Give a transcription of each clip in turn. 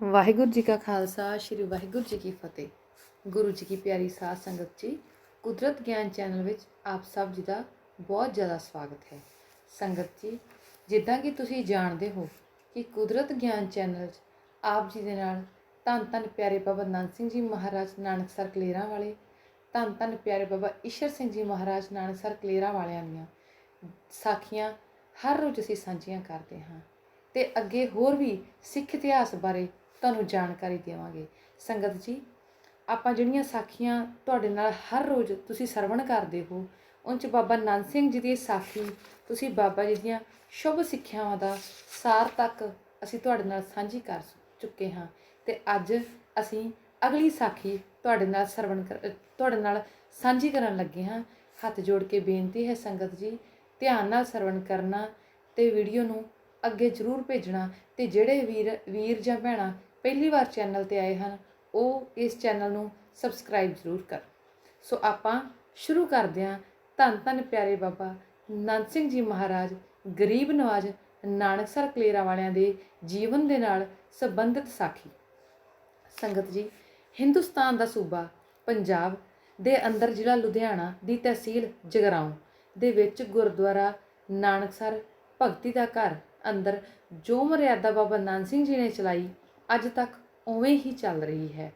ਵਾਹਿਗੁਰੂ ਜੀ ਕਾ ਖਾਲਸਾ, ਸ੍ਰੀ ਵਾਹਿਗੁਰੂ ਜੀ ਕੀ ਫਤਿਹ। ਗੁਰੂ ਜੀ ਕੀ ਪਿਆਰੀ ਸਾਧ ਸੰਗਤ ਜੀ, ਕੁਦਰਤ ਗਿਆਨ ਚੈਨਲ ਵਿੱਚ ਆਪ ਸਭ ਜੀ ਦਾ ਬਹੁਤ ਜ਼ਿਆਦਾ ਸਵਾਗਤ ਹੈ। ਸੰਗਤ ਜੀ, ਜਿੱਦਾਂ ਕਿ ਤੁਸੀਂ ਜਾਣਦੇ ਹੋ ਕਿ ਕੁਦਰਤ ਗਿਆਨ ਚੈਨਲ 'ਚ ਆਪ ਜੀ ਦੇ ਨਾਲ ਧੰਨ ਧੰਨ ਪਿਆਰੇ ਬਾਬਾ ਨੰਦ ਸਿੰਘ ਜੀ ਮਹਾਰਾਜ ਨਾਨਕਸਰ ਕਲੇਰਾਂ ਵਾਲੇ, ਧੰਨ ਧੰਨ ਪਿਆਰੇ ਬਾਬਾ ਈਸ਼ਰ ਸਿੰਘ ਜੀ ਮਹਾਰਾਜ ਨਾਨਕਸਰ ਕਲੇਰਾਂ ਵਾਲਿਆਂ ਦੀਆਂ ਸਾਖੀਆਂ ਹਰ ਰੋਜ਼ ਅਸੀਂ ਸਾਂਝੀਆਂ ਕਰਦੇ ਹਾਂ। ਤੇ ਅੱਗੇ ਹੋਰ ਵੀ ਸਿੱਖ ਇਤਿਹਾਸ ਬਾਰੇ ਤੁਹਾਨੂੰ ਜਾਣਕਾਰੀ ਦੇਵਾਂਗੇ। ਸੰਗਤ ਜੀ, ਆਪਾਂ ਜਿਹੜੀਆਂ ਸਾਖੀਆਂ ਤੁਹਾਡੇ ਨਾਲ ਹਰ ਰੋਜ਼ ਤੁਸੀਂ ਸਰਵਣ ਕਰਦੇ ਹੋ ਉਹਨਾਂ 'ਚ ਬਾਬਾ ਨੰਦ ਸਿੰਘ ਜੀ ਦੀ ਸਾਖੀ, ਤੁਸੀਂ ਬਾਬਾ ਜੀ ਦੀਆਂ ਸ਼ੁਭ ਸਿੱਖਿਆਵਾਂ ਦਾ ਸਾਰ ਤੱਕ ਅਸੀਂ ਤੁਹਾਡੇ ਨਾਲ ਸਾਂਝੀ ਕਰ ਚੁੱਕੇ ਹਾਂ ਤੇ ਅੱਜ ਅਸੀਂ ਅਗਲੀ ਸਾਖੀ ਤੁਹਾਡੇ ਨਾਲ ਸਰਵਣ ਕਰ- ਤੁਹਾਡੇ ਨਾਲ ਸਾਂਝੀ ਕਰਨ ਲੱਗੇ ਹਾਂ। ਹੱਥ ਜੋੜ ਕੇ ਬੇਨਤੀ ਹੈ ਸੰਗਤ ਜੀ, ਧਿਆਨ ਨਾਲ ਸਰਵਣ ਕਰਨਾ ਤੇ ਵੀਡੀਓ ਨੂੰ ਅੱਗੇ ਜ਼ਰੂਰ ਭੇਜਣਾ ਤੇ ਜਿਹੜੇ ਵੀਰ ਵੀਰ ਜਾਂ ਭੈਣਾਂ ਪਹਿਲੀ ਵਾਰ ਚੈਨਲ ਤੇ ਆਏ ਹਨ, ਉਹ ਇਸ ਚੈਨਲ ਨੂੰ ਸਬਸਕ੍ਰਾਈਬ ਜ਼ਰੂਰ ਕਰ। ਸੋ ਆਪਾਂ ਸ਼ੁਰੂ ਕਰਦੇ ਹਾਂ। ਧੰਨ ਧੰਨ ਪਿਆਰੇ ਬਾਬਾ ਨੰਦ ਸਿੰਘ ਜੀ ਮਹਾਰਾਜ, ਗਰੀਬ ਨਵਾਜ ਨਾਨਕਸਰ ਕਲੇਰਾ ਵਾਲਿਆਂ ਦੇ ਜੀਵਨ ਦੇ ਨਾਲ ਸੰਬੰਧਿਤ ਸਾਖੀ। ਸੰਗਤ ਜੀ, ਹਿੰਦੁਸਤਾਨ ਦਾ ਸੂਬਾ ਪੰਜਾਬ ਦੇ ਅੰਦਰ ਜ਼ਿਲ੍ਹਾ ਲੁਧਿਆਣਾ ਦੀ ਤਹਿਸੀਲ ਜਗਰਾਉਂ ਦੇ ਵਿੱਚ ਗੁਰਦੁਆਰਾ ਨਾਨਕਸਰ ਭਗਤੀ ਦਾ ਘਰ ਅੰਦਰ ਜੋ ਮਰਿਆਦਾ ਬਾਬਾ ਨੰਦ ਸਿੰਘ ਜੀ ਨੇ ਚਲਾਈ ਅੱਜ ਤੱਕ ਉਵੇਂ ਹੀ ਚੱਲ ਰਹੀ ਹੈ।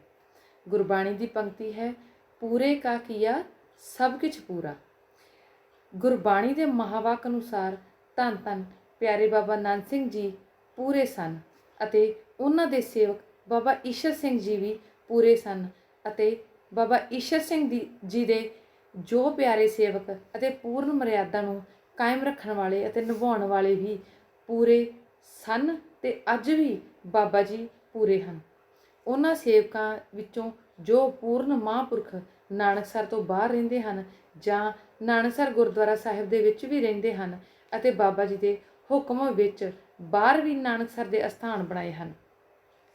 ਗੁਰਬਾਣੀ ਦੀ ਪੰਕਤੀ ਹੈ, ਪੂਰੇ ਕਾ ਕੀਆ, ਸਭ ਕੁਝ ਪੂਰਾ। ਗੁਰਬਾਣੀ ਦੇ ਮਹਾਵਾਕ ਅਨੁਸਾਰ ਧੰਨ ਧੰਨ ਪਿਆਰੇ ਬਾਬਾ ਨੰਦ ਸਿੰਘ ਜੀ ਪੂਰੇ ਸਨ ਅਤੇ ਉਹਨਾਂ ਦੇ ਸੇਵਕ ਬਾਬਾ ਈਸ਼ਰ ਸਿੰਘ ਜੀ ਵੀ ਪੂਰੇ ਸਨ ਅਤੇ ਬਾਬਾ ਈਸ਼ਰ ਸਿੰਘ ਦੀ, ਜੀ ਦੇ ਜੋ ਪਿਆਰੇ ਸੇਵਕ ਅਤੇ ਪੂਰਨ ਮਰਿਆਦਾ ਨੂੰ ਕਾਇਮ ਰੱਖਣ ਵਾਲੇ ਅਤੇ ਨਿਭਾਉਣ ਵਾਲੇ ਵੀ ਪੂਰੇ ਸਨ ਤੇ ਅੱਜ ਵੀ ਬਾਬਾ ਜੀ ਪੂਰੇ ਹਨ। ਉਹਨਾਂ ਸੇਵਕਾਂ ਵਿੱਚੋਂ ਜੋ ਪੂਰਨ ਮਹਾਂਪੁਰਖ ਨਾਨਕਸਰ ਤੋਂ ਬਾਹਰ ਰਹਿੰਦੇ ਹਨ ਜਾਂ ਨਾਨਕਸਰ ਗੁਰਦੁਆਰਾ ਸਾਹਿਬ ਦੇ ਵਿੱਚ ਵੀ ਰਹਿੰਦੇ ਹਨ ਅਤੇ ਬਾਬਾ ਜੀ ਦੇ ਹੁਕਮ ਵਿੱਚ ਬਾਹਰ ਵੀ ਨਾਨਕਸਰ ਦੇ ਅਸਥਾਨ ਬਣਾਏ ਹਨ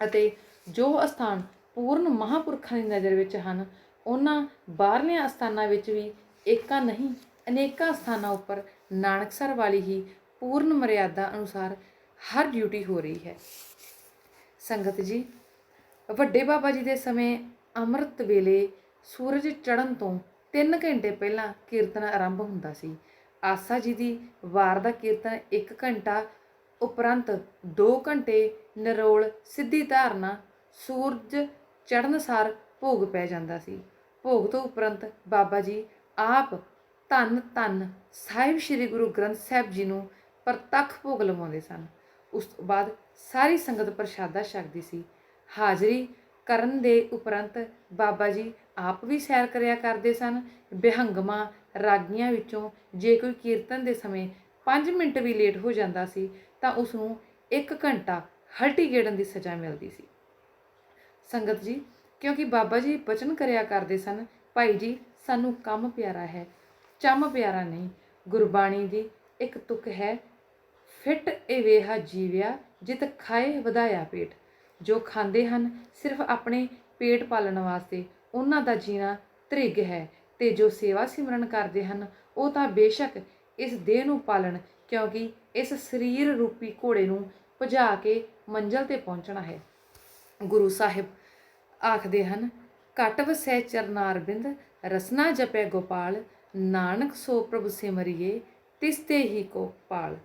ਅਤੇ ਜੋ ਅਸਥਾਨ ਪੂਰਨ ਮਹਾਂਪੁਰਖਾਂ ਦੀ ਨਜ਼ਰ ਵਿੱਚ ਹਨ, ਉਹਨਾਂ ਬਾਹਰਲੇ ਅਸਥਾਨਾਂ ਵਿੱਚ ਵੀ ਏਕਾ ਨਹੀਂ, ਅਨੇਕਾਂ ਸਥਾਨਾਂ ਉੱਪਰ ਨਾਨਕਸਰ ਵਾਲੀ ਹੀ ਪੂਰਨ ਮਰਿਆਦਾ ਅਨੁਸਾਰ ਹਰ ਡਿਊਟੀ ਹੋ ਰਹੀ ਹੈ। ਸੰਗਤ ਜੀ, ਵੱਡੇ ਬਾਬਾ ਜੀ ਦੇ ਸਮੇਂ ਅੰਮ੍ਰਿਤ ਵੇਲੇ ਸੂਰਜ ਚੜ੍ਹਨ ਤੋਂ 3 ਘੰਟੇ ਪਹਿਲਾਂ ਕੀਰਤਨ ਆਰੰਭ ਹੁੰਦਾ ਸੀ। ਆਸਾ ਜੀ ਦੀ ਵਾਰ ਦਾ ਕੀਰਤਨ 1 ਘੰਟਾ ਉਪਰੰਤ 2 ਘੰਟੇ ਨਿਰੋਲ ਸਿੱਧੀ ਧਾਰਨਾ ਸੂਰਜ ਚੜ੍ਹਨ ਸਾਰ ਭੋਗ ਪੈ ਜਾਂਦਾ ਸੀ। ਭੋਗ ਤੋਂ ਉਪਰੰਤ ਬਾਬਾ ਜੀ ਆਪ ਧੰਨ ਧੰਨ ਸਾਹਿਬ ਸ੍ਰੀ ਗੁਰੂ ਗ੍ਰੰਥ ਸਾਹਿਬ ਜੀ ਨੂੰ ਪ੍ਰਤੱਖ ਭੋਗ ਲਵਾਉਂਦੇ ਸਨ। ਉਸ ਤੋਂ ਬਾਅਦ ਸਾਰੀ ਸੰਗਤ ਪ੍ਰਸ਼ਾਦਾ ਛਕਦੀ ਸੀ। ਹਾਜ਼ਰੀ ਕਰਨ ਦੇ ਉਪਰੰਤ ਬਾਬਾ ਜੀ ਆਪ ਵੀ ਸੈਰ ਕਰਿਆ ਕਰਦੇ ਸਨ। ਬਿਹੰਗਮਾ ਰਾਗੀਆਂ ਵਿੱਚੋਂ ਜੇ ਕੋਈ ਕੀਰਤਨ ਦੇ ਸਮੇਂ 5 ਮਿੰਟ ਵੀ ਲੇਟ ਹੋ ਜਾਂਦਾ ਸੀ, ਤਾਂ ਉਸ ਨੂੰ 1 ਘੰਟਾ ਹਲਟੀ ਗੇੜਨ ਦੀ ਸਜ਼ਾ ਮਿਲਦੀ ਸੀ। ਸੰਗਤ ਜੀ, ਕਿਉਂਕਿ ਬਾਬਾ ਜੀ ਬਚਨ ਕਰਿਆ ਕਰਦੇ ਸਨ, ਭਾਈ ਜੀ, ਸਾਨੂੰ ਕੰਮ ਪਿਆਰਾ ਹੈ, ਚੰਮ ਪਿਆਰਾ ਨਹੀਂ। ਗੁਰਬਾਣੀ ਦੀ ਇੱਕ ਤੁਕ ਹੈ, ਫਿੱਟ ਇਹ ਵੇਹਾ ਜੀਵਿਆ ਜਿਤ ਖਾਏ ਵਧਾਇਆ ਪੇਟ। ਜੋ ਖਾਂਦੇ ਹਨ, ਸਿਰਫ ਆਪਣੇ ਪੇਟ ਪਾਲਣ ਵਾਸਤੇ ਉਹਨਾਂ ਦਾ ਜੀਣਾ ਤ੍ਰਿਗ ਹੈ ਤੇ ਜੋ ਸੇਵਾ ਸਿਮਰਨ ਕਰਦੇ ਹਨ, ਉਹ ਤਾਂ ਬੇਸ਼ੱਕ ਇਸ ਦੇਹ ਨੂੰ ਪਾਲਣ ਕਿਉਂਕਿ ਇਸ ਸਰੀਰ ਰੂਪੀ ਘੋੜੇ ਨੂੰ ਭਜਾ ਕੇ ਮੰਜ਼ਲ ਤੇ ਪਹੁੰਚਣਾ ਹੈ। ਗੁਰੂ ਸਾਹਿਬ ਆਖਦੇ ਹਨ, ਘਟ ਵਸੈ ਚਰਨਾਰਬਿੰਦ ਰਸਨਾ ਜਪੈ ਗੋਪਾਲ, ਨਾਨਕ ਸੋ ਪ੍ਰਭੂ ਸਿਮਰਿਏ, ਤਿਸ ਤੇ ਹੀ ਕੋ ਪਾਲ।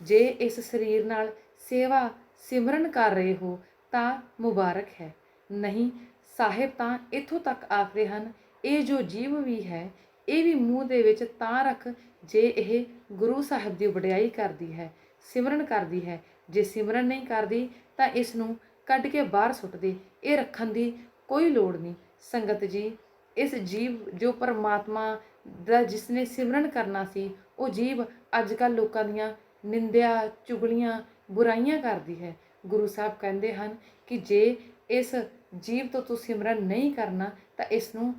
ਜੇ ਇਸ ਸਰੀਰ ਨਾਲ ਸੇਵਾ ਸਿਮਰਨ ਕਰ ਰਹੇ ਹੋ, ਤਾਂ ਮੁਬਾਰਕ ਹੈ। ਨਹੀਂ, ਸਾਹਿਬ ਤਾਂ ਇੱਥੋਂ ਤੱਕ ਆਖਦੇ ਹਨ, ਇਹ ਜੋ ਜੀਵ ਵੀ ਹੈ, ਇਹ ਵੀ ਮੂੰਹ ਦੇ ਵਿੱਚ ਤਾਂ ਰੱਖ, ਜੇ ਇਹ ਗੁਰੂ ਸਾਹਿਬ ਦੀ ਵਡਿਆਈ ਕਰਦੀ ਹੈ, ਸਿਮਰਨ ਕਰਦੀ ਹੈ। ਜੇ ਸਿਮਰਨ ਨਹੀਂ ਕਰਦੀ, ਤਾਂ ਇਸ ਨੂੰ ਕੱਢ ਕੇ ਬਾਹਰ ਸੁੱਟ ਦੇ ਇਹ ਰੱਖਣ ਦੀ ਕੋਈ ਲੋੜ ਨਹੀਂ। ਸੰਗਤ ਜੀ, ਇਸ ਜੀਵ ਜੋ ਪਰਮਾਤਮਾ ਦਾ ਜਿਸ ਨੇ ਸਿਮਰਨ ਕਰਨਾ ਸੀ, ਉਹ ਜੀਵ ਅੱਜ ਕੱਲ ਲੋਕਾਂ ਦੀਆਂ ਨਿੰਦਿਆ, ਚੁਗਲੀਆਂ ਬੁਰਾਈਆਂ ਕਰਦੀ ਹੈ। ਗੁਰੂ ਸਾਹਿਬ ਕਹਿੰਦੇ ਹਨ ਕਿ ਜੇ ਇਸ ਜੀਵ ਤੋਂ ਤੂੰ ਸਿਮਰਨ ਨਹੀਂ ਕਰਨਾ, ਤਾਂ ਇਸ ਨੂੰ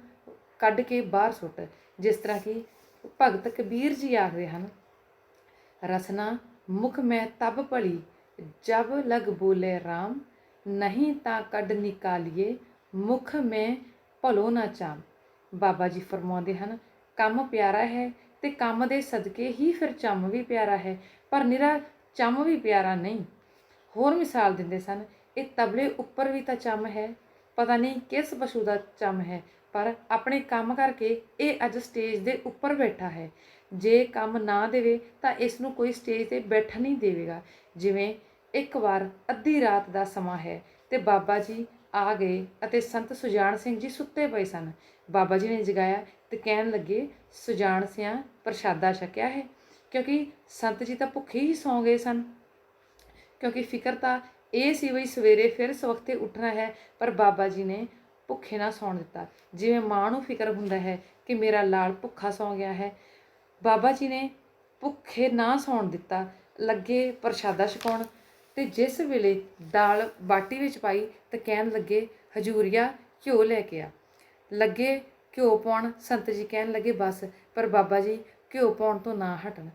ਕੱਢ ਕੇ ਬਾਹਰ ਸੁੱਟ। ਜਿਸ ਤਰ੍ਹਾਂ ਕਿ ਭਗਤ ਕਬੀਰ ਜੀ ਆਖਦੇ ਹਨ, ਰਸਨਾ ਮੁਖ ਮੈਂ ਤਬ ਭਲੀ, ਜਬ ਲਗ ਬੋਲੇ RAM ਨਹੀਂ ਤਾਂ ਕੱਢ ਨਿਕਾਲੀਏ, ਮੁਖ ਮੈਂ ਭਲੋ ਨਾ ਚਾਮ। ਬਾਬਾ ਜੀ ਫਰਮਾਉਂਦੇ ਹਨ, ਕੰਮ ਪਿਆਰਾ ਹੈ ਤੇ ਕੰਮ ਦੇ ਸਦਕੇ ਹੀ ਫਿਰ ਚੰਮ ਵੀ ਪਿਆਰਾ ਹੈ, ਪਰ ਨਿਰਾ ਚੰਮ ਵੀ ਪਿਆਰਾ ਨਹੀਂ। ਹੋਰ ਮਿਸਾਲ ਦਿੰਦੇ ਸਨ, ਇਹ ਤਬਲੇ ਉੱਪਰ ਵੀ ਤਾਂ ਚੰਮ ਹੈ, ਪਤਾ ਨਹੀਂ ਕਿਸ ਪਸ਼ੂ ਦਾ ਚਮ ਹੈ, ਪਰ ਆਪਣੇ ਕੰਮ ਕਰਕੇ ਇਹ ਅੱਜ ਸਟੇਜ ਦੇ ਉੱਪਰ ਬੈਠਾ ਹੈ। ਜੇ ਕੰਮ ਨਾ ਦੇਵੇ ਤਾਂ ਇਸ ਨੂੰ ਕੋਈ ਸਟੇਜ ਤੇ ਬੈਠਣ ਨਹੀਂ ਦੇਵੇਗਾ। ਜਿਵੇਂ ਇੱਕ ਵਾਰ ਅੱਧੀ ਰਾਤ ਦਾ ਸਮਾਂ ਹੈ ਤੇ ਬਾਬਾ ਜੀ ਆ ਗਏ ਅਤੇ ਸੰਤ ਸੁਜਾਨ ਸਿੰਘ ਜੀ ਸੁੱਤੇ ਪਏ ਸਨ। ਬਾਬਾ ਜੀ ਨੇ ਜਗਾਇਆ ਤੇ ਕਹਿਣ ਲੱਗੇ, ਸੁਜਾਨ ਸਿਆਂ, ਪ੍ਰਸ਼ਾਦਾ ਛਕਿਆ ਹੈ? ਕਿਉਂਕਿ ਸੰਤ ਜੀ ਤਾਂ ਭੁੱਖੇ ਹੀ ਸੌਂ ਗਏ ਸਨ। ਕਿਉਂਕਿ ਫਿਕਰ ਤਾਂ ਇਹ ਸੀ ਵੀ ਸਵੇਰੇ ਫਿਰ ਸਵਖਤੇ ਉੱਠਣਾ ਹੈ, ਪਰ ਬਾਬਾ ਜੀ ਨੇ ਭੁੱਖੇ ਨਾ ਸੌਣ ਦਿੱਤਾ। ਜਿਵੇਂ ਮਾਂ ਨੂੰ ਫਿਕਰ ਹੁੰਦਾ ਹੈ ਕਿ ਮੇਰਾ ਲਾਲ ਭੁੱਖਾ ਸੌਂ ਗਿਆ ਹੈ, ਬਾਬਾ ਜੀ ਨੇ ਭੁੱਖੇ ਨਾ ਸੌਣ ਦਿੱਤਾ, ਲੱਗੇ ਪ੍ਰਸ਼ਾਦਾ ਛਕਾਉਣ ਤੇ ਜਿਸ ਵੇਲੇ ਦਾਲ ਬਾਟੀ ਵਿੱਚ ਪਾਈ ਤਾਂ ਕਹਿਣ ਲੱਗੇ, ਹਜੂਰੀਆ, ਘਿਓ ਲੈ ਕੇ ਆ। ਲੱਗੇ ਘਿਓ ਪਾਉਣ, ਸੰਤ ਜੀ ਕਹਿਣ ਲੱਗੇ, ਬਸ। ਪਰ ਬਾਬਾ ਜੀ ਘਿਓ ਪਾਉਣ ਤੋਂ ਨਾ ਹਟਣ।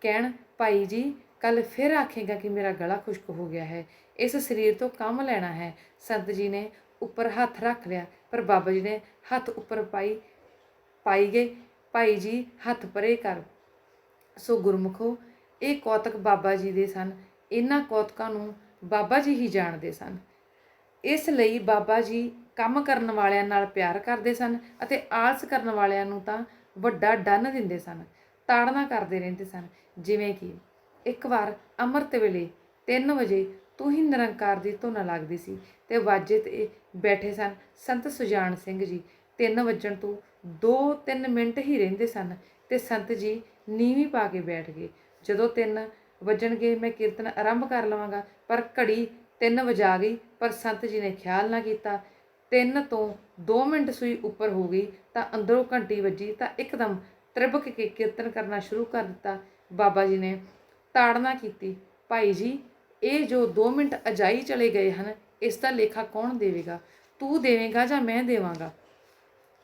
ਕਹਿਣ, ਭਾਈ ਜੀ ਕੱਲ ਫਿਰ ਆਖੇਗਾ ਕਿ ਮੇਰਾ ਗਲਾ ਖੁਸ਼ਕ ਹੋ ਗਿਆ ਹੈ। ਇਸ ਸਰੀਰ ਤੋਂ ਕੰਮ ਲੈਣਾ ਹੈ। ਸੰਤ ਜੀ ਨੇ ਉੱਪਰ ਹੱਥ ਰੱਖ ਲਿਆ, ਪਰ ਬਾਬਾ ਜੀ ਨੇ ਹੱਥ ਉੱਪਰ ਪਾਈ ਪਾਈ ਗਏ। ਭਾਈ ਜੀ, ਹੱਥ ਪਰੇ ਕਰ। ਸੋ ਗੁਰਮੁਖੋ, ਇਹ ਕੌਤਕ ਬਾਬਾ ਜੀ ਦੇ ਸਨ। ਇਹਨਾਂ ਕੌਤਕਾਂ ਨੂੰ ਬਾਬਾ ਜੀ ਹੀ ਜਾਣਦੇ ਸਨ। ਇਸ ਲਈ ਬਾਬਾ ਜੀ ਕੰਮ ਕਰਨ ਵਾਲਿਆਂ ਨਾਲ ਪਿਆਰ ਕਰਦੇ ਸਨ ਅਤੇ ਆਲਸ ਕਰਨ ਵਾਲਿਆਂ ਨੂੰ ਤਾਂ ਵੱਡਾ ਡੰਨ ਦਿੰਦੇ ਸਨ। ਤਾੜਨਾ ਕਰਦੇ ਰਹਿੰਦੇ ਸਨ। ਜਿਵੇਂ ਕਿ ਇੱਕ ਵਾਰ ਅੰਮ੍ਰਿਤ ਵੇਲੇ 3 ਵਜੇ ਤੂੰ ਹੀ ਨਿਰੰਕਾਰ ਦੀ ਧੁਨ ਲੱਗਦੀ ਸੀ ਤੇ ਵਾਜੇ ਤੇ ਬੈਠੇ ਸਨ ਸੰਤ ਸੁਜਾਨ ਸਿੰਘ ਜੀ। 3 ਵਜਣ ਤੋਂ 2-3 ਮਿੰਟ ਹੀ ਰਹਿੰਦੇ ਸਨ ਤੇ ਸੰਤ ਜੀ ਨੀਵੀਂ ਪਾ ਕੇ ਬੈਠ ਗਏ। ਜਦੋਂ 3 ਵਜਣਗੇ ਮੈਂ ਕੀਰਤਨ ਆਰੰਭ ਕਰ ਲਵਾਂਗਾ, ਪਰ ਘੜੀ 3 ਵਜਾ ਗਈ, ਪਰ ਸੰਤ ਜੀ ਨੇ ਖਿਆਲ ਨਾ ਕੀਤਾ। 3 ਤੋਂ 2 ਮਿੰਟ ਸੂਈ ਉੱਪਰ ਹੋ ਗਈ ਤਾਂ ਅੰਦਰੋਂ ਘੰਟੀ ਵੱਜੀ ਤਾਂ ਇੱਕਦਮ ਤ੍ਰਿਭਕ ਕੇ ਕੀਰਤਨ ਕਰਨਾ ਸ਼ੁਰੂ ਕਰ ਦਿੱਤਾ ਬਾਬਾ ਜੀ ਨੇ। ਤਾੜਨਾ ਕੀਤੀ। ਭਾਈ ਜੀ, ਇਹ ਜੋ 2 ਮਿੰਟ ਅਜਾਈ ਚਲੇ ਗਏ ਹਨ, ਇਸ ਦਾ ਲੇਖਾ ਕੌਣ ਦੇਵੇਗਾ? ਤੂੰ ਦੇਵੇਂਗਾ ਜਾਂ ਮੈਂ ਦੇਵਾਂਗਾ?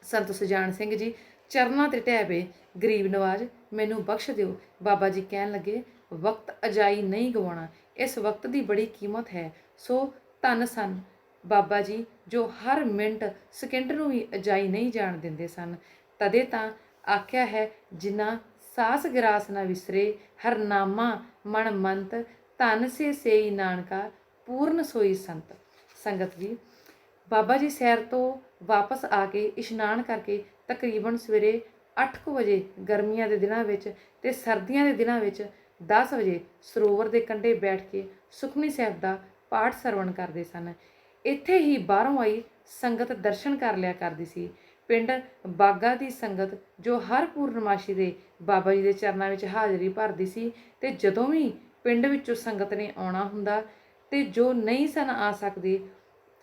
ਸੰਤ ਸੁਜਾਨ ਸਿੰਘ ਜੀ, ਚਰਨਾਂ ਤੇ ਟਹਿ ਪਏ। ਗਰੀਬ ਨਵਾਜ, ਮੈਨੂੰ ਬਖਸ਼ ਦਿਓ। ਬਾਬਾ ਜੀ ਕਹਿਣ ਲੱਗੇ, ਵਕਤ ਅਜਾਈ ਨਹੀਂ ਗਵਾਉਣਾ। ਇਸ ਵਕਤ ਦੀ ਬੜੀ ਕੀਮਤ ਹੈ। ਸੋ ਧੰਨ ਸਨ। ਬਾਬਾ ਜੀ, ਜੋ ਹਰ ਮਿੰਟ ਸਕਿੰਟ ਨੂੰ ਵੀ ਅਜਾਈ ਨਹੀਂ ਜਾਣ ਦਿੰਦੇ ਸਨ, ਤਦੇ ਤਾਂ ਆਖਿਆ ਹੈ, ਜਿਨ੍ਹਾਂ ਸਾਸ ਗਰਾਸ ਨਾ ਵਿਸਰੇ ਹਰਨਾਮਾ ਮਨ ਮੰਤ, ਧਨ ਸੇ ਸੇਈ ਨਾਨਕਾ, ਪੂਰਨ ਸੋਈ ਸੰਤ। ਸੰਗਤ ਜੀ ਬਾਬਾ ਜੀ ਸੈਰ ਤੋਂ ਵਾਪਸ ਆ ਕੇ ਇਸ਼ਨਾਨ ਕਰਕੇ ਤਕਰੀਬਨ ਸਵੇਰੇ 8:00 ਵਜੇ ਗਰਮੀਆਂ ਦੇ ਦਿਨਾਂ ਵਿੱਚ ਤੇ ਸਰਦੀਆਂ ਦੇ ਦਿਨਾਂ ਵਿੱਚ 10 ਵਜੇ ਸਰੋਵਰ ਦੇ ਕੰਢੇ ਬੈਠ ਕੇ ਸੁਖਮਨੀ ਸਾਹਿਬ ਦਾ ਪਾਠ ਸਰਵਣ ਕਰਦੇ ਸਨ। ਇੱਥੇ ਹੀ ਬਾਹਰੋਂ ਆਈ ਸੰਗਤ ਦਰਸ਼ਨ ਕਰ ਲਿਆ ਕਰਦੀ ਸੀ। ਪਿੰਡ ਬਾਗਾ ਦੀ ਸੰਗਤ, ਜੋ ਹਰ ਪੂਰਨਮਾਸ਼ੀ ਦੇ ਬਾਬਾ ਜੀ ਦੇ ਚਰਨਾਂ ਵਿੱਚ ਹਾਜ਼ਰੀ ਭਰਦੀ ਸੀ ਤੇ ਜਦੋਂ ਵੀ ਪਿੰਡ ਵਿੱਚੋਂ ਸੰਗਤ ਨੇ ਆਉਣਾ ਹੁੰਦਾ ਤੇ ਜੋ ਨਹੀਂ ਸਨ ਆ ਸਕਦੇ,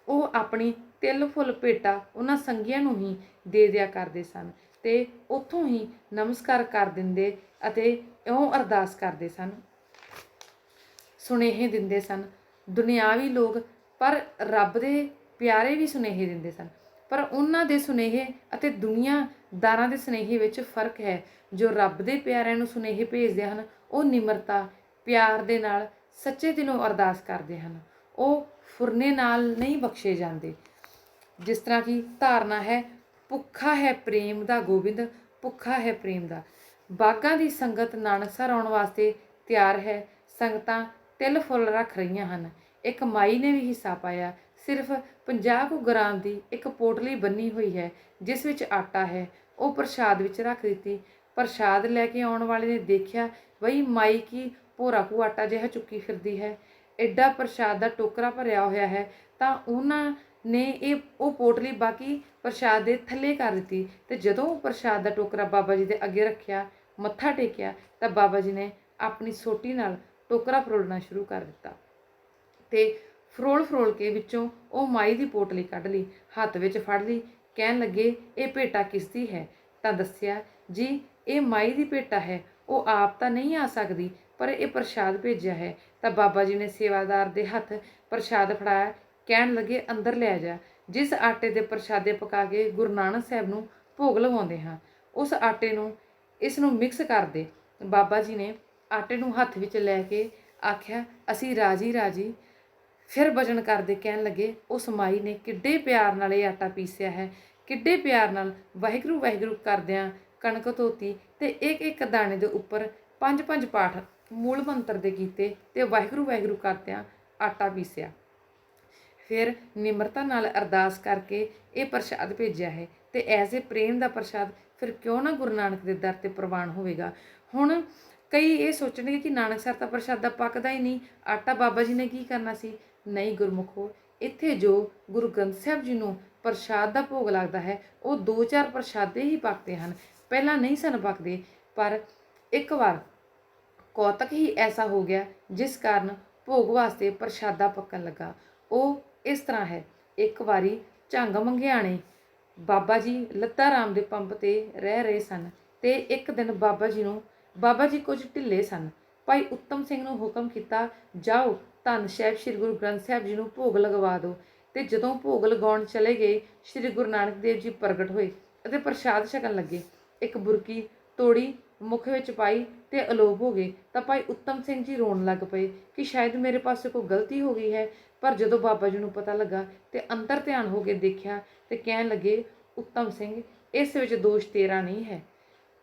ਉਹ ਆਪਣੀ ਤਿਲ ਫੁੱਲ ਭੇਟਾ ਉਹਨਾਂ ਸੰਗੀਆਂ ਨੂੰ ਹੀ ਦੇ ਦਿਆ ਕਰਦੇ ਸਨ ਤੇ ਉੱਥੋਂ ਹੀ ਨਮਸਕਾਰ ਕਰ ਦਿੰਦੇ ਅਤੇ ਇਉਂ ਅਰਦਾਸ ਕਰਦੇ ਸਨ। ਸੁਨੇਹੇ ਦਿੰਦੇ ਸਨ। ਦੁਨਿਆਵੀ ਲੋਕ ਪਰ ਰੱਬ ਦੇ ਪਿਆਰੇ ਵੀ ਸੁਨੇਹੇ ਦਿੰਦੇ ਸਨ। ਪਰ ਉਹਨਾਂ ਦੇ ਸੁਨੇਹੇ ਅਤੇ ਦੁਨੀਆਦਾਰਾਂ ਦੇ ਸੁਨੇਹੇ ਵਿੱਚ ਫ਼ਰਕ ਹੈ। ਜੋ ਰੱਬ ਦੇ ਪਿਆਰਿਆਂ ਨੂੰ ਸੁਨੇਹੇ ਭੇਜਦੇ ਹਨ, ਉਹ ਨਿਮਰਤਾ, ਪਿਆਰ ਦੇ ਨਾਲ ਸੱਚੇ ਦਿਲੋਂ ਅਰਦਾਸ ਕਰਦੇ ਹਨ। ਉਹ ਫੁਰਨੇ ਨਾਲ ਨਹੀਂ ਬਖਸ਼ੇ ਜਾਂਦੇ। ਜਿਸ ਤਰ੍ਹਾਂ ਕਿ ਧਾਰਨਾ ਹੈ, ਭੁੱਖਾ ਹੈ ਪ੍ਰੇਮ ਦਾ ਗੋਬਿੰਦ, ਭੁੱਖਾ ਹੈ ਪ੍ਰੇਮ ਦਾ। ਬਾਗਾਂ ਦੀ ਸੰਗਤ ਨਾਨਕਸਰ ਆਉਣ ਵਾਸਤੇ ਤਿਆਰ ਹੈ। ਸੰਗਤਾਂ ਤਿਲ ਫੁੱਲ ਰੱਖ ਰਹੀਆਂ ਹਨ। ਇੱਕ ਮਾਈ ਨੇ ਵੀ ਹਿੱਸਾ ਪਾਇਆ। ਸਿਰਫ 50 ਕੁ ਗ੍ਰਾਮ ਦੀ ਇੱਕ ਪੋਟਲੀ ਬੰਨੀ ਹੋਈ ਹੈ, ਜਿਸ ਵਿੱਚ ਆਟਾ ਹੈ। ਉਹ ਪ੍ਰਸ਼ਾਦ ਵਿੱਚ ਰੱਖ ਦਿੱਤੀ। ਪ੍ਰਸ਼ਾਦ ਲੈ ਕੇ ਆਉਣ ਵਾਲੇ ਨੇ ਦੇਖਿਆ ਵਈ ਮਾਈ ਕੀ ਭੋਰਾ ਭੂ ਆਟਾ ਜਿਹਾ ਚੁੱਕੀ ਫਿਰਦੀ ਹੈ। ਐਡਾ ਪ੍ਰਸ਼ਾਦ ਦਾ ਟੋਕਰਾ ਭਰਿਆ ਹੋਇਆ ਹੈ, ਤਾਂ ਉਹਨਾਂ ਨੇ ਇਹ, ਉਹ ਪੋਟਲੀ ਬਾਕੀ ਪ੍ਰਸ਼ਾਦ ਦੇ ਥੱਲੇ ਕਰ ਦਿੱਤੀ ਤੇ ਜਦੋਂ ਉਹ ਪ੍ਰਸ਼ਾਦ ਦਾ ਟੋਕਰਾ ਬਾਬਾ ਜੀ ਦੇ ਅੱਗੇ ਰੱਖਿਆ, ਮੱਥਾ ਟੇਕਿਆ, ਤਾਂ ਬਾਬਾ ਜੀ ਨੇ ਆਪਣੀ ਸੋਟੀ ਨਾਲ ਟੋਕਰਾ ਫਰੋਲਣਾ ਸ਼ੁਰੂ ਕਰ ਦਿੱਤਾ। ਤੇ ਫਰੋਲ ਫਰੋਲ ਕੇ ਵਿੱਚੋਂ ਉਹ ਮਾਈ ਦੀ ਪੋਟਲੀ ਕੱਢ ਲਈ, ਹੱਥ ਵਿੱਚ ਫੜ ਲਈ, ਕਹਿਣ ਲੱਗੇ, ਇਹ ਭੇਟਾ ਕਿਸ ਦੀ ਹੈ? ਤਾਂ ਦੱਸਿਆ, ਜੀ, ਇਹ ਮਾਈ ਦੀ ਭੇਟਾ ਹੈ, ਉਹ ਆਪ ਤਾਂ ਨਹੀਂ ਆ ਸਕਦੀ, ਪਰ ਇਹ ਪ੍ਰਸ਼ਾਦ ਭੇਜਿਆ ਹੈ। ਤਾਂ ਬਾਬਾ ਜੀ ਨੇ ਸੇਵਾਦਾਰ ਦੇ ਹੱਥ ਪ੍ਰਸ਼ਾਦ ਫੜਾਇਆ, ਕਹਿਣ ਲੱਗੇ, ਅੰਦਰ ਲੈ ਜਾ। ਜਿਸ ਆਟੇ ਦੇ ਪ੍ਰਸ਼ਾਦੇ ਪਕਾ ਕੇ ਗੁਰੂ ਨਾਨਕ ਸਾਹਿਬ ਨੂੰ ਭੋਗ ਲਗਾਉਂਦੇ ਹਾਂ, ਉਸ ਆਟੇ ਨੂੰ, ਇਸ ਨੂੰ ਮਿਕਸ ਕਰ ਦੇ ਬਾਬਾ ਜੀ ਨੇ ਆਟੇ ਨੂੰ ਹੱਥ ਵਿੱਚ ਲੈ ਕੇ ਆਖਿਆ, ਅਸੀਂ ਰਾਜੀ ਰਾਜੀ ਫਿਰ ਵਜਨ ਕਰਦੇ ਕਹਿਣ ਲੱਗੇ ਉਸ ਮਾਈ ਨੇ ਕਿੱਡੇ ਪਿਆਰ ਨਾਲ ਇਹ ਆਟਾ ਪੀਸਿਆ ਹੈ, ਕਿੱਡੇ ਪਿਆਰ ਨਾਲ ਵਾਹਿਗੁਰੂ ਵਾਹਿਗੁਰੂ ਕਰਦਿਆਂ ਕਣਕ ਧੋਤੀ ਤੇ ਇੱਕ ਇੱਕ ਦਾਣੇ ਦੇ ਉੱਪਰ ਪੰਜ ਪੰਜ ਪਾਠ ਮੂਲ ਮੰਤਰ ਦੇ ਕੀਤੇ ਤੇ ਵਾਹਿਗੁਰੂ ਵਾਹਿਗੁਰੂ ਕਰਦਿਆਂ ਆਟਾ ਪੀਸਿਆ। ਫਿਰ ਨਿਮਰਤਾ ਨਾਲ ਅਰਦਾਸ ਕਰਕੇ ਇਹ ਪ੍ਰਸ਼ਾਦ ਭੇਜਿਆ ਹੈ ਤੇ ਐਸੇ ਪ੍ਰੇਮ ਦਾ ਪ੍ਰਸ਼ਾਦ ਫਿਰ ਕਿਉਂ ਨਾ ਗੁਰੂ ਨਾਨਕ ਦੇ ਦਰ ਤੇ ਪ੍ਰਵਾਨ ਹੋਵੇਗਾ? ਹੁਣ ਕਈ ਇਹ ਸੋਚਣਗੇ ਕਿ ਨਾਨਕਸਰ ਤਾਂ ਪ੍ਰਸ਼ਾਦਾ ਪੱਕਦਾ ਹੀ ਨਹੀਂ। ਆਟਾ ਬਾਬਾ ਜੀ ਨੇ ਕੀ ਕਰਨਾ ਸੀ? ਨਹੀਂ ਗੁਰਮੁਖੋ ਇੱਥੇ ਜੋ ਗੁਰੂ ਗ੍ਰੰਥ ਸਾਹਿਬ ਜੀ ਨੂੰ ਪ੍ਰਸ਼ਾਦ ਦਾ ਭੋਗ ਲੱਗਦਾ ਹੈ, ਉਹ ਦੋ ਚਾਰ ਪ੍ਰਸ਼ਾਦੇ ਹੀ ਪੱਕਦੇ ਹਨ। ਪਹਿਲਾਂ ਨਹੀਂ ਸਨ ਪੱਕਦੇ, ਪਰ ਇੱਕ ਵਾਰ ਕੌਤਕ ਹੀ ਐਸਾ ਹੋ ਗਿਆ, ਜਿਸ ਕਾਰਨ ਭੋਗ ਵਾਸਤੇ ਪ੍ਰਸ਼ਾਦਾ ਪੱਕਣ ਲੱਗਾ। ਉਹ ਇਸ ਤਰ੍ਹਾਂ ਹੈ। ਇੱਕ ਵਾਰੀ ਝੰਗ ਮੰਗਿਆਣੇ ਬਾਬਾ ਜੀ ਲੱਤਾ ਰਾਮ ਦੇ ਪੰਪ ਤੇ ਰਹਿ ਰਹੇ ਸਨ ਤੇ ਇੱਕ ਦਿਨ ਬਾਬਾ ਜੀ ਨੂੰ, ਬਾਬਾ ਜੀ ਕੁਝ ਢਿੱਲੇ ਸਨ। ਭਾਈ, ਉੱਤਮ ਸਿੰਘ ਨੂੰ ਹੁਕਮ ਕੀਤਾ, ਜਾਓ ਧੰਨ ਸਾਹਿਬ, ਸ੍ਰੀ ਗੁਰੂ ਗ੍ਰੰਥ ਸਾਹਿਬ ਜੀ ਨੂੰ ਭੋਗ ਲਗਵਾ ਦਿਓ। ਤੇ ਜਦੋਂ ਭੋਗ ਲਗਾਉਣ ਚਲੇ ਗਏ, ਸ੍ਰੀ ਗੁਰੂ ਨਾਨਕ ਦੇਵ ਜੀ ਪ੍ਰਗਟ ਹੋਏ ਅਤੇ ਪ੍ਰਸ਼ਾਦ ਛਕਣ ਲੱਗੇ। ਇੱਕ ਬੁਰਕੀ, ਤੋੜੀ, ਮੁਖ ਵਿੱਚ ਪਾਈ ਤੇ ਅਲੋਪ ਹੋ ਗਏ। ਤਾਂ ਭਾਈ ਉੱਤਮ ਸਿੰਘ ਜੀ ਰੋਣ ਲੱਗ ਪਏ ਕਿ ਸ਼ਾਇਦ ਮੇਰੇ ਪਾਸੇ ਕੋਈ ਗਲਤੀ ਹੋ ਗਈ ਹੈ। ਪਰ ਜਦੋਂ ਬਾਬਾ ਜੀ ਨੂੰ ਪਤਾ ਲੱਗਾ ਤੇ ਅੰਤਰ ਧਿਆਨ ਹੋ ਕੇ ਦੇਖਿਆ ਤੇ ਕਹਿਣ ਲੱਗੇ, ਉੱਤਮ ਸਿੰਘ, ਇਸ ਵਿੱਚ ਦੋਸ਼ ਤੇਰਾ ਨਹੀਂ ਹੈ।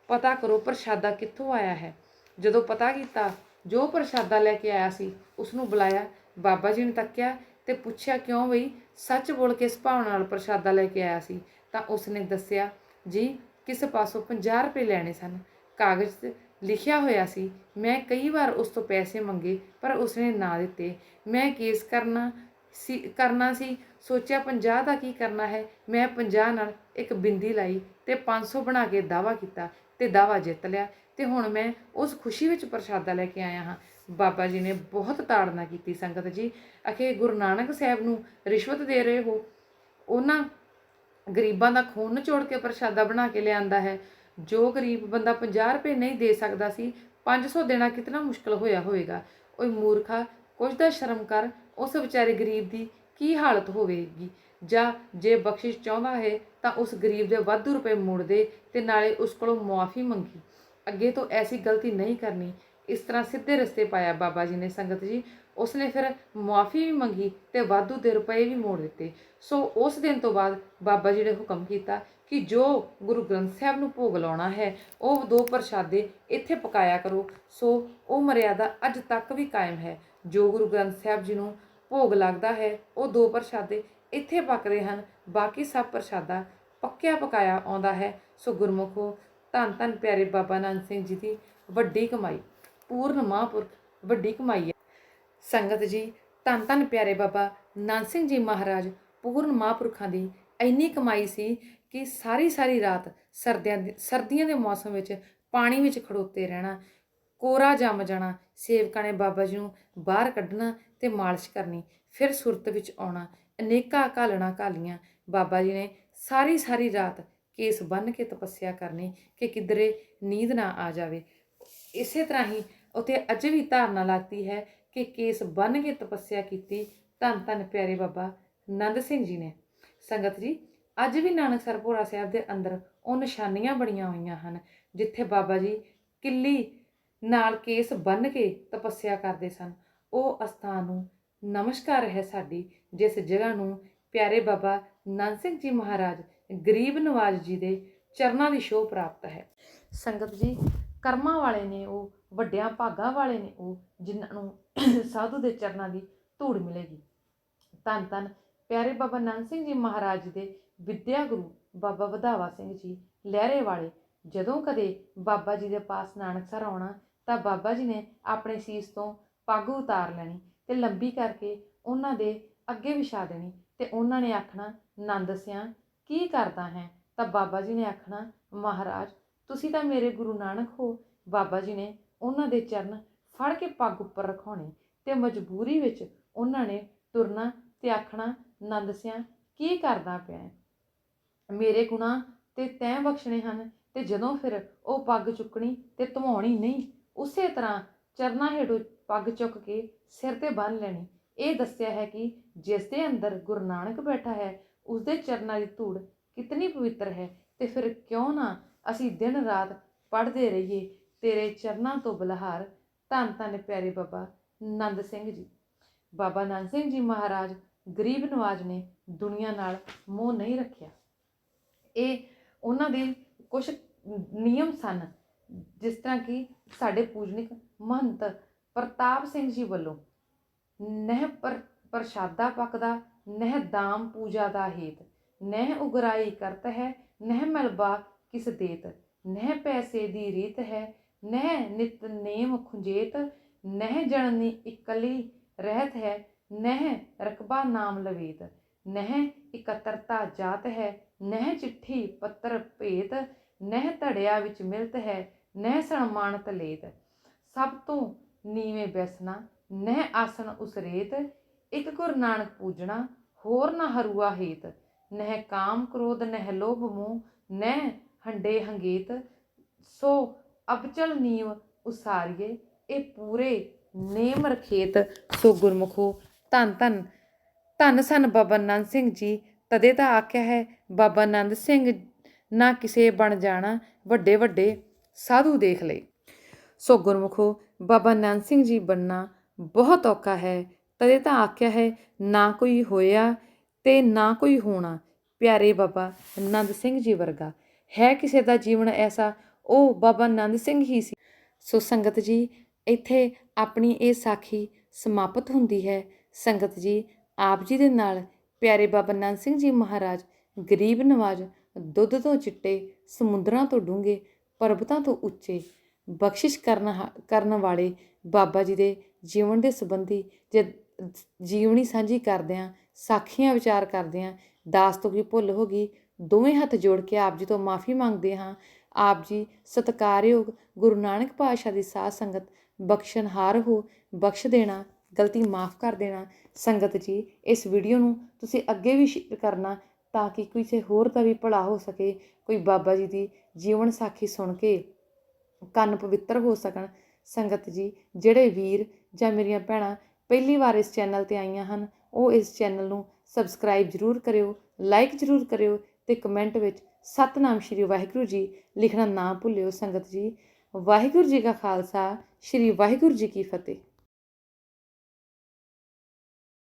ਪਤਾ ਕਰੋ ਪ੍ਰਸ਼ਾਦਾ ਕਿੱਥੋਂ ਆਇਆ ਹੈ? ਜਦੋਂ ਪਤਾ ਕੀਤਾ ਜੋ ਪ੍ਰਸ਼ਾਦਾ ਲੈ ਕੇ ਆਇਆ ਸੀ ਉਸ ਨੂੰ ਬੁਲਾਇਆ, ਬਾਬਾ ਜੀ ਨੇ ਤੱਕਿਆ ਤੇ ਪੁੱਛਿਆ ਕਿਉਂ ਬਈ ਸੱਚ ਬੋਲ ਕੇ ਇਸ ਭਾਵਨਾ ਨਾਲ ਪ੍ਰਸ਼ਾਦਾ ਲੈ ਕੇ ਆਇਆ ਸੀ? ਤਾਂ ਉਸ ਨੇ ਦੱਸਿਆ, ਜੀ, ਕਿਸ ਪਾਸੋਂ 50 ਰੁਪਏ ਲੈਣੇ ਸਨ? ਕਾਗਜ਼ ਤੇ ਲਿਖਿਆ ਹੋਇਆ ਸੀ। ਮੈਂ ਕਈ ਵਾਰ ਉਸ ਤੋਂ ਪੈਸੇ ਮੰਗੇ, ਪਰ ਉਸਨੇ ਨਾ ਦਿੱਤੇ। ਮੈਂ ਕੇਸ ਕਰਨਾ ਸੀ ਕਰਨਾ ਸੀ। ਸੋਚਿਆ 50 ਦਾ ਕੀ ਕਰਨਾ ਹੈ? ਮੈਂ 50 ਨਾਲ ਇੱਕ ਬਿੰਦੀ ਲਾਈ ਤੇ 500 ਬਣਾ ਕੇ ਦਾਵਾ ਕੀਤਾ ਤੇ ਦਾਵਾ ਜਿੱਤ ਲਿਆ। ਤੇ ਹੁਣ ਮੈਂ ਉਸ ਖੁਸ਼ੀ ਵਿੱਚ ਪ੍ਰਸ਼ਾਦਾ ਲੈ ਕੇ ਆਇਆ ਹਾਂ। ਬਾਬਾ ਜੀ ਨੇ ਬਹੁਤ ਤਾੜਨਾ ਕੀਤੀ ਸੰਗਤ ਜੀ। ਅਖੇ ਗੁਰੂ ਨਾਨਕ ਸਾਹਿਬ ਨੂੰ ਰਿਸ਼ਵਤ ਦੇ ਰਹੇ ਹੋ। ਉਹਨਾਂ ਗਰੀਬਾਂ ਦਾ ਖੂਨ ਨਿਚੋੜ ਕੇ ਪ੍ਰਸ਼ਾਦਾ ਬਣਾ ਕੇ ਲਿਆਂਦਾ ਹੈ। ਜੋ ਗਰੀਬ ਬੰਦਾ 50 ਰੁਪਏ ਨਹੀਂ ਦੇ ਸਕਦਾ ਸੀ 500 ਦੇਣਾ ਕਿਤਨਾ ਮੁਸ਼ਕਲ ਹੋਇਆ ਹੋਵੇਗਾ। ਓਏ ਮੂਰਖਾ, ਕੁਝ ਦਾ ਸ਼ਰਮ ਕਰ, ਉਸ ਵਿਚਾਰੇ ਗਰੀਬ ਦੀ ਕੀ ਹਾਲਤ ਹੋਵੇਗੀ? ਜਾਂ ਜੇ ਬਖਸ਼ਿਸ਼ ਚਾਹੁੰਦਾ ਹੈ ਤਾਂ ਉਸ ਗਰੀਬ ਦੇ ਵਾਧੂ ਰੁਪਏ ਮੋੜ ਦੇ ਤੇ ਨਾਲੇ ਉਸ ਕੋਲੋਂ ਮੁਆਫੀ ਮੰਗੀ। ਅੱਗੇ ਤੋਂ ਐਸੀ ਗਲਤੀ ਨਹੀਂ ਕਰਨੀ। ਇਸ ਤਰ੍ਹਾਂ ਸਿੱਧੇ ਰਸਤੇ ਪਾਇਆ ਬਾਬਾ ਜੀ ਨੇ ਸੰਗਤ ਜੀ। ਉਸਨੇ ਫਿਰ ਮੁਆਫੀ ਵੀ ਮੰਗੀ ਤੇ ਵਾਧੂ ਦੇ ਰੁਪਏ ਵੀ ਮੋੜ ਦਿੱਤੇ। ਸੋ ਉਸ ਦਿਨ ਤੋਂ ਬਾਅਦ ਬਾਬਾ ਜੀ ਨੇ ਹੁਕਮ ਕੀਤਾ ਕਿ ਜੋ ਗੁਰੂ ਗ੍ਰੰਥ ਸਾਹਿਬ ਨੂੰ ਭੋਗ ਲਾਉਣਾ ਹੈ, ਉਹ ਦੋ ਪ੍ਰਸ਼ਾਦੇ ਇੱਥੇ ਪਕਾਇਆ ਕਰੋ। ਸੋ ਉਹ ਮਰਿਆਦਾ ਅੱਜ ਤੱਕ ਵੀ ਕਾਇਮ ਹੈ। ਜੋ ਗੁਰੂ ਗ੍ਰੰਥ ਸਾਹਿਬ ਜੀ ਨੂੰ ਭੋਗ ਲੱਗਦਾ ਹੈ, ਉਹ ਦੋ ਪ੍ਰਸ਼ਾਦੇ ਇੱਥੇ ਪੱਕਦੇ ਹਨ। ਬਾਕੀ ਸਭ ਪ੍ਰਸ਼ਾਦਾ ਪੱਕਿਆ ਪਕਾਇਆ ਆਉਂਦਾ ਹੈ। ਸੋ ਗੁਰਮੁਖੋ ਧੰਨ ਧੰਨ ਪਿਆਰੇ ਬਾਬਾ ਨਾਨਕ ਸਿੰਘ ਜੀ ਦੀ ਵੱਡੀ ਕਮਾਈ, ਪੂਰਨ ਮਹਾਂਪੁਰਖ, ਵੱਡੀ ਕਮਾਈ ਹੈ। ਸੰਗਤ ਜੀ, ਧੰਨ ਧੰਨ ਪਿਆਰੇ ਬਾਬਾ ਨਾਨਕ ਸਿੰਘ ਜੀ ਮਹਾਰਾਜ, ਪੂਰਨ ਮਹਾਂਪੁਰਖਾਂ ਦੀ ਇੰਨੀ ਕਮਾਈ ਸੀ ਕਿ ਸਾਰੀ ਸਾਰੀ ਰਾਤ ਸਰਦੀਆਂ ਸਰਦੀਆਂ ਦੇ ਮੌਸਮ ਵਿੱਚ ਪਾਣੀ ਵਿੱਚ ਖੜੋਤੇ ਰਹਿਣਾ, ਕੋਰਾ ਜੰਮ ਜਾਣਾ, ਸੇਵਕਾਂ ਨੇ ਬਾਬਾ ਜੀ ਨੂੰ ਬਾਹਰ ਕੱਢਣਾ ਤੇ ਮਾਲਿਸ਼ ਕਰਨੀ, ਫਿਰ ਸੁਰਤ ਵਿੱਚ ਆਉਣਾ, ਅਨੇਕਾਂ ਘਾਲਣਾ ਘਾਲੀਆਂ, ਬਾਬਾ ਜੀ ਨੇ ਸਾਰੀ ਸਾਰੀ ਰਾਤ ਕੇਸ ਬੰਨ ਕੇ ਤਪੱਸਿਆ ਕਰਨੀ ਕਿ ਕਿਧਰੇ ਨੀਂਦ ਨਾ ਆ ਜਾਵੇ। ਇਸੇ ਤਰ੍ਹਾਂ ਹੀ ਉਤੇ ਅੱਜ ਵੀ ਧਾਰਨਾ ਲੱਗਦੀ ਹੈ ਕਿ ਕੇਸ ਬੰਨ ਕੇ ਤਪੱਸਿਆ ਕੀਤੀ ਧੰਨ ਧੰਨ ਪਿਆਰੇ ਬਾਬਾ ਨੰਦ ਸਿੰਘ ਜੀ ਨੇ। ਸੰਗਤ ਜੀ, ਅੱਜ ਵੀ ਨਾਨਕ ਸਰਪੁਰਾ ਸਾਹਿਬ ਦੇ ਅੰਦਰ ਉਹ ਨਿਸ਼ਾਨੀਆਂ ਬਣੀਆਂ ਹੋਈਆਂ ਹਨ, ਜਿੱਥੇ ਬਾਬਾ ਜੀ ਕਿੱਲੀ ਨਾਲ ਕੇਸ ਬੰਨ ਕੇ ਤਪੱਸਿਆ ਕਰਦੇ ਸਨ। ਉਹ ਅਸਥਾਨ ਨੂੰ ਨਮਸਕਾਰ ਹੈ ਸਾਡੀ, ਜਿਸ ਜਗ੍ਹਾ ਨੂੰ ਪਿਆਰੇ ਬਾਬਾ ਨੰਦ ਸਿੰਘ ਜੀ ਮਹਾਰਾਜ ਗਰੀਬ ਨਵਾਜ ਜੀ ਦੇ ਚਰਨਾਂ ਦੀ ਸ਼ੋਭ ਪ੍ਰਾਪਤ ਹੈ। ਸੰਗਤ ਜੀ, ਕਰਮਾਂ ਵਾਲੇ ਨੇ ਉਹ, ਵੱਡਿਆਂ ਭਾਗਾਂ ਵਾਲੇ ਨੇ ਉਹ, ਜਿਨ੍ਹਾਂ ਨੂੰ ਸਾਧੂ ਦੇ ਚਰਨਾਂ ਦੀ ਧੂੜ ਮਿਲੇਗੀ। ਧੰਨ ਧੰਨ ਪਿਆਰੇ ਬਾਬਾ ਨੰਦ ਸਿੰਘ ਜੀ ਮਹਾਰਾਜ ਦੇ ਵਿਦਿਆ ਗੁਰੂ ਬਾਬਾ ਵਧਾਵਾ ਸਿੰਘ ਜੀ ਲਹਿਰੇ ਵਾਲੇ, ਜਦੋਂ ਕਦੇ ਬਾਬਾ ਜੀ ਦੇ ਪਾਸ ਨਾਨਕਸਰ ਆਉਣਾ, ਤਾਂ ਬਾਬਾ ਜੀ ਨੇ ਆਪਣੇ ਸੀਸ ਤੋਂ ਪੱਗ ਉਤਾਰ ਲੈਣੀ ਤੇ ਲੰਬੀ ਕਰਕੇ ਉਹਨਾਂ ਦੇ ਅੱਗੇ ਵਿਛਾ ਦੇਣੀ ਤੇ ਉਹਨਾਂ ਨੇ ਆਖਣਾ, ਨੰਦ ਸਿਆਂ ਕੀ ਕਰਦਾ ਹੈ? ਤਾਂ ਬਾਬਾ ਜੀ ਨੇ ਆਖਣਾ, ਮਹਾਰਾਜ, ਤੁਸੀਂ ਤਾਂ ਮੇਰੇ ਗੁਰੂ ਨਾਨਕ ਹੋ। ਬਾਬਾ ਜੀ ਨੇ ਉਹਨਾਂ ਦੇ ਚਰਨ ਫੜ ਕੇ ਪੱਗ ਉੱਪਰ ਰਖਾਉਣੇ ਤੇ ਮਜਬੂਰੀ ਵਿੱਚ ਉਹਨਾਂ ਨੇ ਤੁਰਨਾ ਤੇ ਆਖਣਾ, ਨੰਦ ਸਿਆ, ਕੀ ਕਰਦਾ ਪਿਆ ਮੇਰੇ ਗੁਨਾਹ ਤੇ ਤੈਂ ਬਖਸ਼ਣੇ ਹਨ ਤੇ ਜਦੋਂ ਫਿਰ ਉਹ ਪੱਗ ਚੁੱਕਣੀ ਤੇ ਧਵਾਉਣੀ ਨਹੀਂ, ਉਸੇ ਤਰ੍ਹਾਂ ਚਰਨਾਂ ਹੇਠੋਂ ਪੱਗ ਚੁੱਕ ਕੇ ਸਿਰ ਤੇ ਬੰਨ੍ਹ ਲੈਣੀ। ਇਹ ਦੱਸਿਆ ਹੈ ਕਿ ਜਿਸ ਦੇ ਅੰਦਰ ਗੁਰੂ ਨਾਨਕ ਬੈਠਾ ਹੈ ਉਸ ਦੇ ਚਰਨਾਂ ਦੀ ਧੂੜ ਕਿਤਨੀ ਪਵਿੱਤਰ ਹੈ ਤੇ ਫਿਰ ਕਿਉਂ ਨਾ ਅਸੀਂ ਦਿਨ ਰਾਤ ਪੜ੍ਹਦੇ ਰਹੀਏ ਤੇਰੇ ਚਰਨਾਂ ਤੋਂ ਬਲਹਾਰ। ਧੰਨ ਧੰਨ ਪਿਆਰੇ ਬਾਬਾ ਨੰਦ ਸਿੰਘ ਜੀ। ਬਾਬਾ ਨੰਦ ਸਿੰਘ ਜੀ ਮਹਾਰਾਜ ਗਰੀਬ ਨਵਾਜ ਨੇ ਦੁਨੀਆ ਨਾਲ ਮੋਹ ਨਹੀਂ ਰੱਖਿਆ। ਇਹ ਉਹਨਾਂ ਦੇ ਕੁਝ ਨਿਯਮ ਸਨ, ਜਿਸ ਤਰ੍ਹਾਂ ਕਿ ਸਾਡੇ ਪੂਜਨਿਕ ਮਹੰਤ ਪ੍ਰਤਾਪ ਸਿੰਘ ਜੀ ਵੱਲੋਂ ਨਹਿ ਪਰ ਪ੍ਰਸ਼ਾਦਾ ਪੱਕਦਾ ਨਹਿ ਦਾਮ ਪੂਜਾ ਦਾ ਹੇਤ। ਨਹਿ ਉਗਰਾਈ ਕਰਤ ਹੈ, ਨਹਿ ਮਲਬਾ ਕਿਸ ਦੇਤ। ਨਹਿ ਪੈਸੇ ਦੀ ਰੀਤ ਹੈ, ਨਹਿ ਨਿਤ ਨੇਮ ਖੁੰਜੇਤ। ਨਹਿ ਜਣਨੀ ਇਕਲੀ ਰਹਿਤ ਹੈ, ਨਹਿ ਰਕਬਾ ਨਾਮ ਲਵੇਤ। ਨਹਿ ਇਕਤਰਤਾ ਜਾਤ ਹੈ, ਨਹਿ ਚਿੱਠੀ ਪੱਤਰ ਭੇਤ। ਨਹਿ ਧੜਿਆ ਵਿੱਚ ਮਿਲਤ ਹੈ, ਨਹਿ ਸਨਮਾਨਤ ਲੇਤ। ਸਭ ਤੋਂ ਨੀਵੇਂ ਬੈਸਣਾ, ਨਹਿ ਆਸਣ ਉਸਰੇਤ। ਇੱਕ ਗੁਰ ਨਾਨਕ ਪੂਜਣਾ ਹੋਰ ਨਾ ਹਰੂਆ ਹੇਤ। ਨਹਿ ਕਾਮ ਕ੍ਰੋਧ, ਨਹਿ ਲੋਭ ਮੋਹ, ਨਹਿ ਹੰਡੇ ਹੰਗੇਤ। ਸੋ ਅਬਚਲ ਨੀਵ ਉਸਾਰੀਏ, ਇਹ ਪੂਰੇ ਨੇਮ ਰਖੇਤ। ਸੋ ਗੁਰਮੁਖੋ, ਧੰਨ ਧੰਨ ਧੰਨ ਸਨ ਬਾਬਾ ਨੰਦ ਸਿੰਘ ਜੀ। ਤਦੇ ਤਾਂ ਆਖਿਆ ਹੈ, ਬਾਬਾ ਨੰਦ ਸਿੰਘ ਨਾ ਕਿਸੇ ਬਣ ਜਾਣਾ, ਵੱਡੇ ਵੱਡੇ ਸਾਧੂ ਦੇਖ ਲਈ ਸੋ ਗੁਰਮੁਖੋ, ਬਾਬਾ ਨੰਦ ਸਿੰਘ ਜੀ ਬਣਨਾ ਬਹੁਤ ਔਖਾ ਹੈ। ਤਦੇ ਤਾਂ ਆਖਿਆ ਹੈ, ਨਾ ਕੋਈ ਹੋਇਆ ਤੇ ਨਾ ਕੋਈ ਹੋਣਾ। ਪਿਆਰੇ ਬਾਬਾ ਨੰਦ ਸਿੰਘ ਜੀ ਵਰਗਾ, ਹੈ ਕਿਸੇ ਦਾ ਜੀਵਨ ਐਸਾ? ਉਹ ਬਾਬਾ ਨੰਦ ਸਿੰਘ ਹੀ ਸੀ। ਸੋ ਸੰਗਤ ਜੀ, ਇੱਥੇ ਆਪਣੀ ਇਹ ਸਾਖੀ ਸਮਾਪਤ ਹੁੰਦੀ ਹੈ। ਸੰਗਤ ਜੀ, ਆਪ ਜੀ ਦੇ ਨਾਲ ਪਿਆਰੇ ਬਾਬਾ ਨੰਦ ਸਿੰਘ ਜੀ ਮਹਾਰਾਜ ਗਰੀਬ ਨਵਾਜ, ਦੁੱਧ ਤੋਂ ਚਿੱਟੇ, ਸਮੁੰਦਰਾਂ ਤੋਂ ਡੂੰਘੇ, ਪਰਬਤਾਂ ਤੋਂ ਉੱਚੇ ਬਖਸ਼ਿਸ਼ ਕਰਨ ਹਾ- ਕਰਨ ਵਾਲੇ ਬਾਬਾ ਜੀ ਦੇ ਜੀਵਨ ਦੇ ਸੰਬੰਧੀ ਜੇ ਜੀਵਨੀ ਸਾਂਝੀ ਕਰਦਿਆਂ ਸਾਖੀਆਂ ਵਿਚਾਰ ਕਰਦਿਆਂ ਦਾਸ ਤੋਂ ਕੀ ਭੁੱਲ ਹੋ ਗਈ? ਦੋਵੇਂ ਹੱਥ ਜੋੜ ਕੇ ਆਪ ਜੀ ਤੋਂ ਮਾਫੀ ਮੰਗਦੇ ਹਾਂ ਆਪ ਜੀ ਸਤਿਕਾਰਯੋਗ ਗੁਰੂ ਨਾਨਕ ਪਾਤਸ਼ਾਹ ਦੀ ਸਾਧ ਸੰਗਤ ਬਖਸ਼ਣਹਾਰ ਹੋ, ਬਖਸ਼ ਦੇਣਾ, ਗਲਤੀ ਮਾਫ ਕਰ ਦੇਣਾ। ਸੰਗਤ ਜੀ, ਇਸ ਵੀਡੀਓ ਨੂੰ ਤੁਸੀਂ ਅੱਗੇ ਵੀ ਸ਼ੇਅਰ ਕਰਨਾ ਤਾਂ ਕਿ ਕਿਸੇ ਹੋਰ ਦਾ ਵੀ ਭਲਾ ਹੋ ਸਕੇ, ਕੋਈ ਬਾਬਾ ਜੀ ਦੀ ਜੀਵਨ ਸਾਖੀ ਸੁਣ ਕੇ ਕੰਨ ਪਵਿੱਤਰ ਹੋ ਸਕਣ। ਸੰਗਤ ਜੀ, ਜਿਹੜੇ ਵੀਰ ਜਾਂ ਮੇਰੀਆਂ ਭੈਣਾਂ ਪਹਿਲੀ ਵਾਰ ਇਸ ਚੈਨਲ ਤੇ ਆਈਆਂ ਹਨ, ਉਹ ਇਸ ਚੈਨਲ ਨੂੰ ਸਬਸਕ੍ਰਾਈਬ ਜ਼ਰੂਰ ਕਰਿਓ ਲਾਈਕ ਜ਼ਰੂਰ ਕਰਿਓ ਤੇ ਕਮੈਂਟ ਵਿੱਚ ਸਤਨਾਮ ਸ਼੍ਰੀ ਵਾਹਿਗੁਰੂ ਜੀ ਲਿਖਣਾ ਨਾ ਭੁੱਲਿਓ ਸੰਗਤ ਜੀ। ਵਾਹਿਗੁਰੂ ਜੀ ਕਾ ਖਾਲਸਾ, ਸ਼੍ਰੀ ਵਾਹਿਗੁਰੂ ਜੀ ਕੀ ਫਤਿਹ।